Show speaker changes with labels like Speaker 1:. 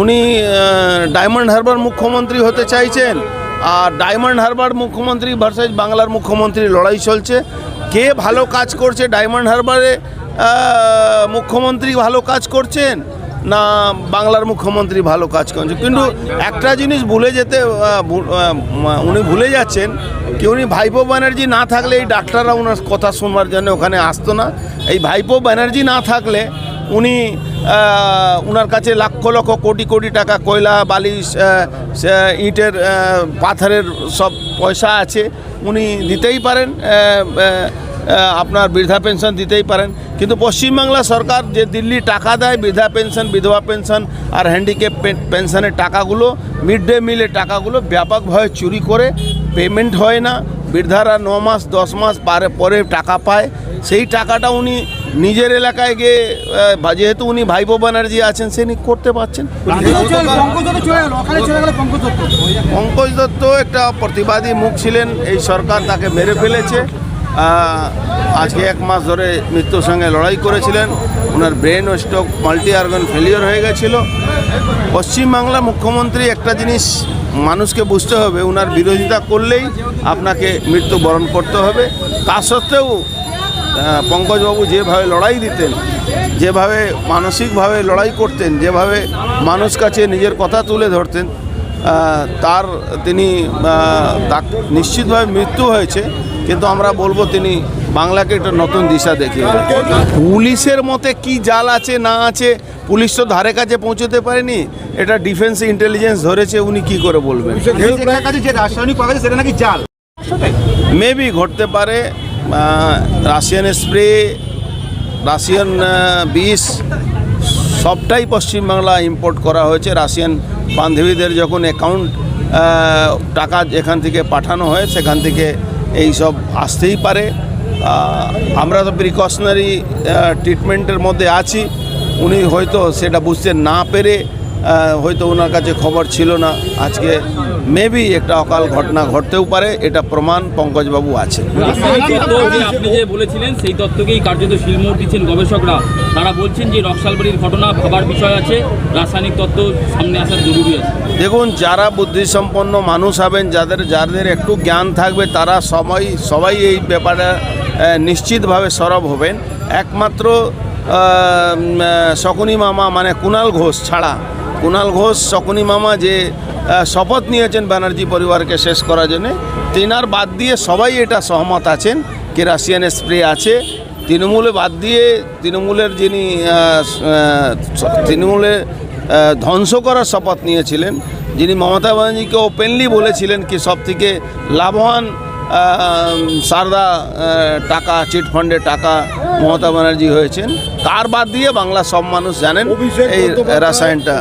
Speaker 1: উনি ডায়মন্ড হারবার মুখ্যমন্ত্রী হতে চাইছেন। আর ডায়মন্ড হারবার মুখ্যমন্ত্রী ভার্সেস বাংলার মুখ্যমন্ত্রী লড়াই চলছে। কে ভালো কাজ করছে ডায়মন্ড হারবারে? মুখ্যমন্ত্রী ভালো কাজ করছেন না বাংলার মুখ্যমন্ত্রী ভালো কাজ করছেন? কিন্তু একটা জিনিস ভুলে যেতে উনি ভুলে যাচ্ছেন কি উনি ভাইপো ব্যানার্জি না থাকলে এই ডাক্তাররা ওনার কথা শুনবার জন্য ওখানে আসতো না। এই ভাইপো ব্যানার্জি না থাকলে উনি ওনার কাছে লক্ষ লক্ষ কোটি কোটি টাকা কয়লা বালি ইটের পাথরের সব পয়সা আছে। উনি দিতেই পারেন আপনার বৃদ্ধা পেনশন দিতেই পারেন। কিন্তু পশ্চিমবাংলা সরকার যে দিল্লি টাকা দেয়, বৃদ্ধা পেনশন, বিধবা পেনশন আর হ্যান্ডিক্যাপ পেনশনের টাকাগুলো মিড ডে মিলের টাকাগুলো ব্যাপকভাবে চুরি করে পেমেন্ট হয় না। বৃদ্ধারা ন মাস, দশ মাস পরে টাকা পায়। সেই টাকাটা উনি নিজের এলাকায় গিয়ে যেহেতু উনি ভাইপো ব্যানার্জি আছেন সে করতে পারছেন?
Speaker 2: পঙ্কজ দত্ত
Speaker 1: একটা প্রতিবাদী মুখ ছিলেন এই সরকার তাকে মেরে ফেলেছে। আজকে এক মাস ধরে মৃত্যুর সঙ্গে লড়াই করেছিলেন। ওনার ব্রেন ও স্ট্রোক মাল্টি অর্গান ফেলিওর হয়ে গেছিল। পশ্চিমবাংলা মুখ্যমন্ত্রী একটা জিনিস মানুষকে বুঝতে হবে ওনার বিরোধিতা করলেই আপনাকে মৃত্যু বরণ করতে হবে। তা সত্ত্বেও পঙ্কজবাবু যেভাবে লড়াই দিতেন যেভাবে মানসিকভাবে লড়াই করতেন যেভাবে মানুষ কাছে নিজের কথা তুলে ধরতেন তার তিনি নিশ্চিতভাবে মৃত্যু হয়েছে কিন্তু আমরা বলব তিনি বাংলাকে একটা নতুন দিশা দেখিয়ে। পুলিশের মতে কি জাল আছে না আছে পুলিশ তো ধারে কাছে পৌঁছতে পারেনি এটা ডিফেন্স ইন্টেলিজেন্স ধরেছে উনি কি করে বলবেন?
Speaker 2: কাছে যে রাসায়নিক পাওয়া গেছে সেটা নাকি জাল?
Speaker 1: মেবি ঘটতে পারে রাশিয়ান স্প্রে রাশিয়ান বিষ, সবটাই পশ্চিমবাংলা ইম্পোর্ট করা হয়েছে। রাশিয়ান বান্ধবীদের যখন অ্যাকাউন্ট টাকা যেখান থেকে পাঠানো হয়, সেখান থেকে এই সব আসতেই পারে। আমরা তো প্রিকশনারি ট্রিটমেন্টের মধ্যে আছি। উনি হয়তো সেটা বুঝতে না পেরে হয়তো ওনার কাছে খবর ছিল না। আজকে মেবি একটা অকাল ঘটনা ঘটতেও পারে এটা প্রমাণ পঙ্কজবাবু আছে।
Speaker 3: আপনি যে বলেছিলেন সেই তত্ত্বকেই কার্যত শিলমোহর দিচ্ছেন গবেষকরা। তারা বলছেন যে নকশালবাড়ির ঘটনা ভাবার বিষয় আছে রাসায়নিক তত্ত্ব সামনে আসার জরুরি আছে।
Speaker 1: দেখুন যারা বুদ্ধিসম্পন্ন মানুষ হবেন যাদের যাদের একটু জ্ঞান থাকবে তারা সবাই সবাই এই ব্যাপারে নিশ্চিতভাবে সরব হবেন। একমাত্র শকুনি মামা মানে কুণাল ঘোষ ছাড়া কুণাল ঘোষ শকুনি মামা যে শপথ নিয়েছেন ব্যানার্জি পরিবারকে শেষ করার জন্য তেনার বাদ দিয়ে সবাই এটা সহমত আছেন কি রাশিয়ান স্প্রে আছে। তৃণমূলে বাদ দিয়ে তৃণমূলের যিনি তৃণমূলে ধ্বংস করার শপথ নিয়েছিলেন যিনি মমতা ব্যানার্জিকে ওপেনলি বলেছিলেন কি সব থেকে লাভবান সারদা টাকা চিট ফান্ডে টাকা মমতা ব্যানার্জি হয়েছেন। তার বাদ দিয়ে বাংলা সব মানুষ জানেন এই রাসায়নটা।